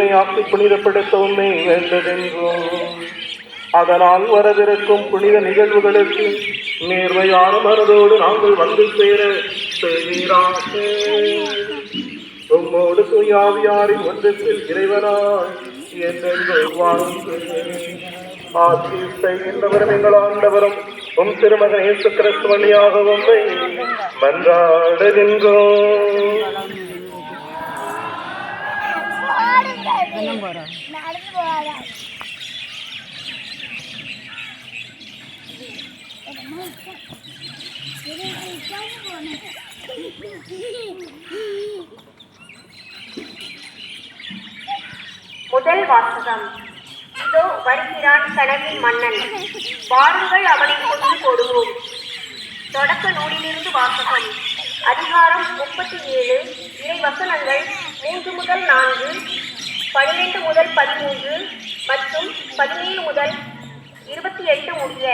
ஆக்கி புனிதப்படுத்த உண்மை வேண்டதென்றோம் அதனால் வரவிருக்கும் புனித நிகழ்வுகளுக்கு நேர்மையான மனதோடு நாங்கள் வந்து சேர செய்வீராக. உம்மோடு தூயாவியாரின் ஒன்றத்தில் இறைவனாய் என்றென்று வாழ்ந்து ஆட்சி செய்கின்றவரும் எங்கள் ஆண்டவரும் உம் திருமகன் இயேசு கிறிஸ்து வழியாக மன்றாடுகின்றோம். நடந்து போகாத முதல் வாசகம். இதோ வருகிறான் கனவின் மன்னன். வாருங்கள் அவனை கொண்டு போடுவோம் தொடக்க நூலிலிருந்து வாசகம். அதிகாரம் முப்பத்தி ஏழு. இறை வசனங்கள் மூன்று முதல் நான்கு. பன்னிரெண்டு முதல் பதிமூன்று மற்றும் பதினேழு முதல் இருபத்தி எட்டு முடிய.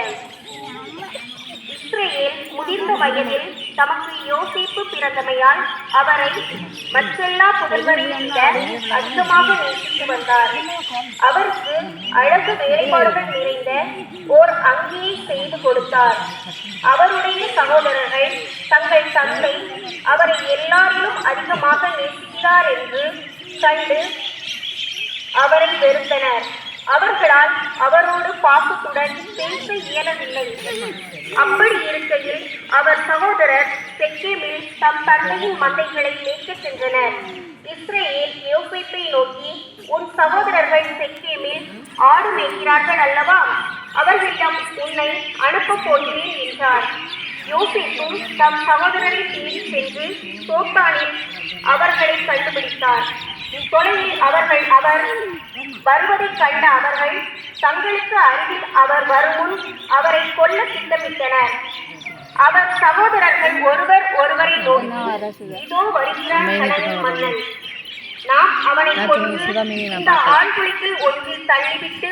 இஸ்ரேல் முதிர்ந்த வயதில் தமக்கு யோசிப்பு பிறந்தமையால் அவரை மற்றெல்லா புதல்வரையும் விட அதிகமாக நேசித்து வந்தார். அவருக்கு அழகு வேலைப்பாடுகள் நிறைந்த ஓர் அங்கியை செய்து கொடுத்தார். அவருடைய சகோதரர்கள் தங்கள் தந்தை அவரை எல்லாரிலும் அதிகமாக நேசிக்கிறார் என்று கண்டு அவரை வெறுத்தனர். அவர்களால் அவரோடு பாசத்துடன் பேச இயலவில்லை. அப்படி இருக்கையில் அவர் சகோதரர் செக்கேமில் தம் தந்தையின் மந்தைகளை மேய்க்க சென்றனர். இஸ்ரேல் யோசிப்பை நோக்கி உன் சகோதரர்கள் செக்கேமில் ஆடு மேய்க்கிறார்கள் அல்லவா? அவர்களிடம் உன்னை அனுப்பப் போகிறேன் என்றார். யோசிப்பும் தம் சகோதரரை தேடி சென்று சோத்தானில் அவர்களை கண்டுபிடித்தார். தொலைவில் அவர்கள் அவர் வருவதைக் கண்ட அவர்கள் தங்களுக்கு அருகில் அவர் வருமுன் அவரை கொல்ல திட்டமிட்டனர். அவர் சகோதரர்கள் ஒருவர் ஒருவரை நோக்கி இதோ வருகிறான் கனவின் மன்னன். நாம் அவனை கொன்று இந்த ஆழ்குழிக்குள் ஒன்றில் தள்ளிவிட்டு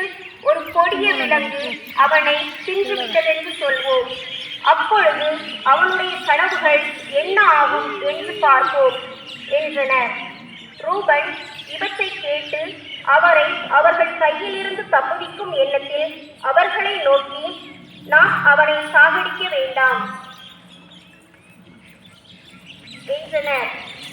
ஒரு கொடிய விலங்கு அவனை தின்றுவிட்டதென்று சொல்வோம். அப்பொழுது அவனுடைய கனவுகள் என்ன ஆகும் என்று பார்ப்போம் என்றனர். ரூபன் இவற்றை கேட்டு அவரை அவர்கள் கையிலிருந்து தப்புவிக்கும் எண்ணத்தில் அவர்களை நோக்கி நாம் அவனை சாகடிக்க வேண்டாம் என்றனர்.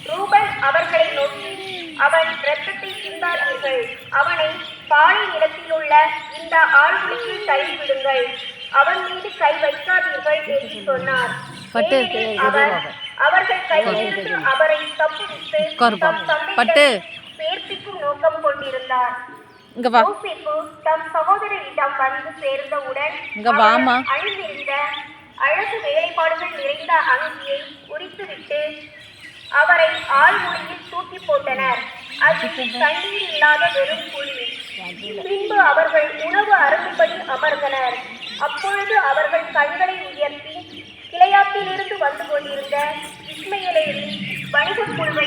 ரூபன் அவர்களை நோக்கி அவன் இரத்தத்தை சிந்தாதீர்கள் அவனை பாலை நிலத்தில் உள்ள இந்த ஆழ்குழியில் தள்ளிவிடுங்கள். அவன் மீது கை வைக்காதீர்கள் என்று சொன்னார். அவர். அவர்கள் கையிலிருந்து அவரை தப்புவித்து தம். சேர்ப்பிக்கும் நோக்கம் கொண்டிருந்தார். இங்க வா. தம் வந்து சேர்ந்தவுடன் இங்க. அணிந்திருந்த அழகு வேலைப்பாடுகள் நிறைந்த அங்கியை உரித்துவிட்டு அவரை ஆழ்மொழியில் தூக்கி போட்டனர். அது தண்ணீர் இல்லாத வெறும் குழி. பின்பு அவர்கள் உணவு அருந்தும்படி அமர்ந்தனர். அப்பொழுது அவர்கள் கண்களை உயர்த்தி வந்து கொண்டிருந்த இஸ்மையலேயின் வணிகக் குழுவை